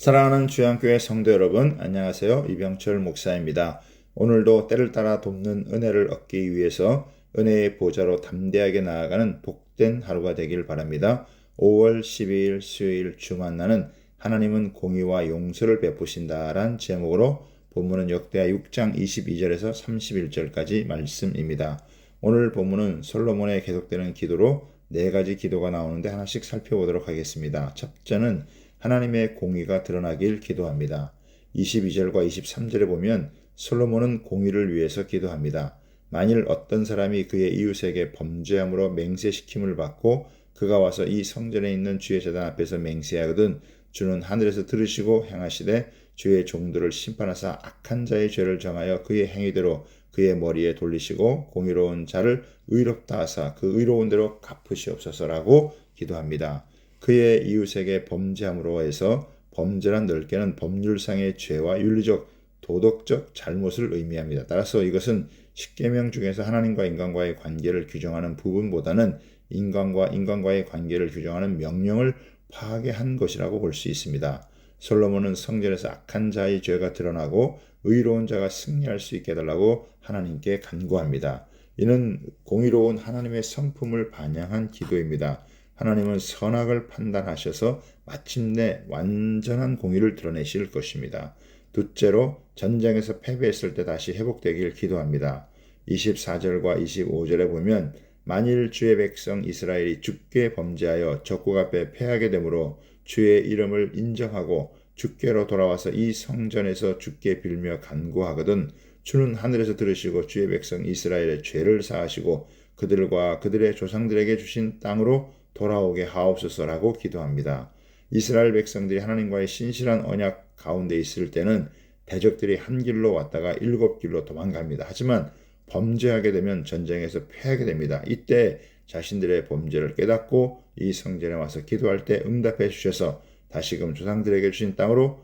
사랑하는 주양교회 성도 여러분, 안녕하세요. 이병철 목사입니다. 오늘도 때를 따라 돕는 은혜를 얻기 위해서 은혜의 보좌로 담대하게 나아가는 복된 하루가 되길 바랍니다. 5월 12일 수요일 주 만나는 하나님은 공의와 용서를 베푸신다란 제목으로 본문은 역대하 6장 22절에서 31절까지 말씀입니다. 오늘 본문은 솔로몬의 계속되는 기도로 네 가지 기도가 나오는데 하나씩 살펴보도록 하겠습니다. 첫째는 하나님의 공의가 드러나길 기도합니다. 22절과 23절에 보면 솔로몬은 공의를 위해서 기도합니다. 만일 어떤 사람이 그의 이웃에게 범죄함으로 맹세시킴을 받고 그가 와서 이 성전에 있는 주의 재단 앞에서 맹세하거든 주는 하늘에서 들으시고 행하시되 주의 종들을 심판하사 악한 자의 죄를 정하여 그의 행위대로 그의 머리에 돌리시고 공의로운 자를 의롭다 하사 그 의로운 대로 갚으시옵소서라고 기도합니다. 그의 이웃에게 범죄함으로 해서 범죄란 넓게는 법률상의 죄와 윤리적 도덕적 잘못을 의미합니다. 따라서 이것은 십계명 중에서 하나님과 인간과의 관계를 규정하는 부분보다는 인간과 인간과의 관계를 규정하는 명령을 파괴한 것이라고 볼 수 있습니다. 솔로몬은 성전에서 악한 자의 죄가 드러나고 의로운 자가 승리할 수 있게 해달라고 하나님께 간구합니다. 이는 공의로운 하나님의 성품을 반영한 기도입니다. 하나님은 선악을 판단하셔서 마침내 완전한 공의를 드러내실 것입니다. 둘째로 전쟁에서 패배했을 때 다시 회복되길 기도합니다. 24절과 25절에 보면 만일 주의 백성 이스라엘이 죽게 범죄하여 적국 앞에 패하게 되므로 주의 이름을 인정하고 주께로 돌아와서 이 성전에서 주께 빌며 간구하거든 주는 하늘에서 들으시고 주의 백성 이스라엘의 죄를 사하시고 그들과 그들의 조상들에게 주신 땅으로 돌아오게 하옵소서라고 기도합니다. 이스라엘 백성들이 하나님과의 신실한 언약 가운데 있을 때는 대적들이 한 길로 왔다가 일곱 길로 도망갑니다. 하지만 범죄하게 되면 전쟁에서 패하게 됩니다. 이때 자신들의 범죄를 깨닫고 이 성전에 와서 기도할 때 응답해 주셔서 다시금 조상들에게 주신 땅으로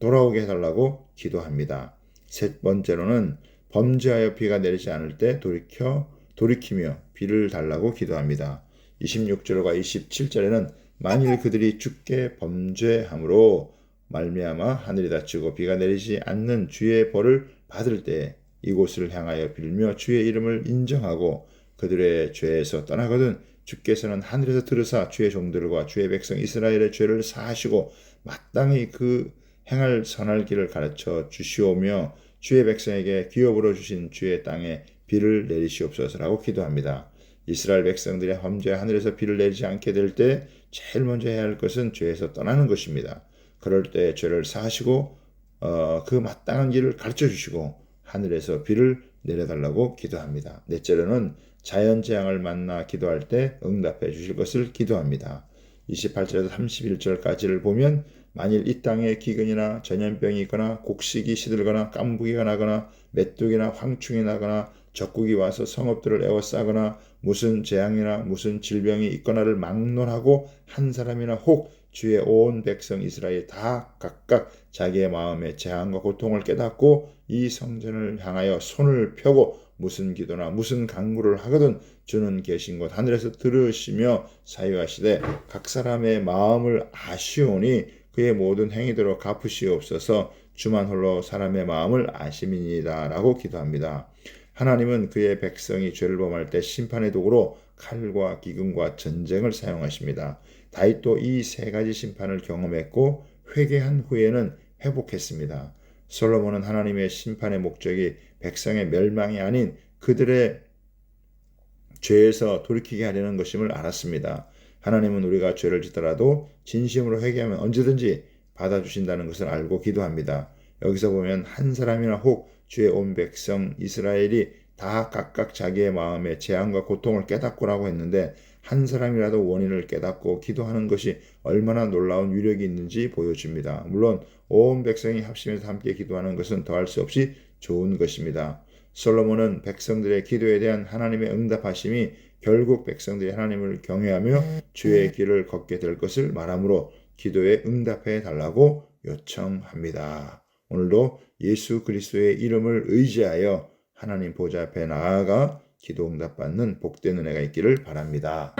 돌아오게 해달라고 기도합니다. 셋 번째로는 범죄하여 비가 내리지 않을 때 돌이켜 돌이키며 비를 달라고 기도합니다. 26절과 27절에는 만일 그들이 죽게 범죄함으로 말미암아 하늘이 닫히고 비가 내리지 않는 주의 벌을 받을 때 이곳을 향하여 빌며 주의 이름을 인정하고 그들의 죄에서 떠나거든 주께서는 하늘에서 들으사 주의 종들과 주의 백성 이스라엘의 죄를 사하시고 마땅히 그 행할 선할 길을 가르쳐 주시오며 주의 백성에게 기업으로 주신 주의 땅에 비를 내리시옵소서라고 기도합니다. 이스라엘 백성들이 범죄 하늘에서 비를 내리지 않게 될 때 제일 먼저 해야 할 것은 죄에서 떠나는 것입니다. 그럴 때 죄를 사하시고 어, 그 마땅한 길을 가르쳐 주시고 하늘에서 비를 내려달라고 기도합니다. 넷째로는 자연 재앙을 만나 기도할 때 응답해 주실 것을 기도합니다. 28절에서 31절까지를 보면 만일 이 땅에 기근이나 전염병이 있거나 곡식이 시들거나 깐부기가 나거나 메뚜기나 황충이 나거나 적국이 와서 성읍들을 에워싸거나 무슨 재앙이나 무슨 질병이 있거나를 막론하고 한 사람이나 혹 주의 온 백성 이스라엘 다 각각 자기의 마음의 재앙과 고통을 깨닫고 이 성전을 향하여 손을 펴고 무슨 기도나 무슨 강구를 하거든 주는 계신 곳 하늘에서 들으시며 사유하시되 각 사람의 마음을 아시오니 그의 모든 행위대로 갚으시옵소서 주만 홀로 사람의 마음을 아심이니다라고 기도합니다. 하나님은 그의 백성이 죄를 범할 때 심판의 도구로 칼과 기근과 전쟁을 사용하십니다. 다윗도 이 세 가지 심판을 경험했고 회개한 후에는 회복했습니다. 솔로몬은 하나님의 심판의 목적이 백성의 멸망이 아닌 그들의 죄에서 돌이키게 하려는 것임을 알았습니다. 하나님은 우리가 죄를 짓더라도 진심으로 회개하면 언제든지 받아주신다는 것을 알고 기도합니다. 여기서 보면 한 사람이나 혹 주의 온 백성 이스라엘이 다 각각 자기의 마음의 재앙과 고통을 깨닫고라고 했는데 한 사람이라도 원인을 깨닫고 기도하는 것이 얼마나 놀라운 위력이 있는지 보여줍니다. 물론 온 백성이 합심해서 함께 기도하는 것은 더할 수 없이 좋은 것입니다. 솔로몬은 백성들의 기도에 대한 하나님의 응답하심이 결국 백성들이 하나님을 경외하며 주의 길을 걷게 될 것을 말하므로 기도에 응답해 달라고 요청합니다. 오늘도 예수 그리스도의 이름을 의지하여 하나님 보좌 앞에 나아가 기도 응답받는 복된 은혜가 있기를 바랍니다.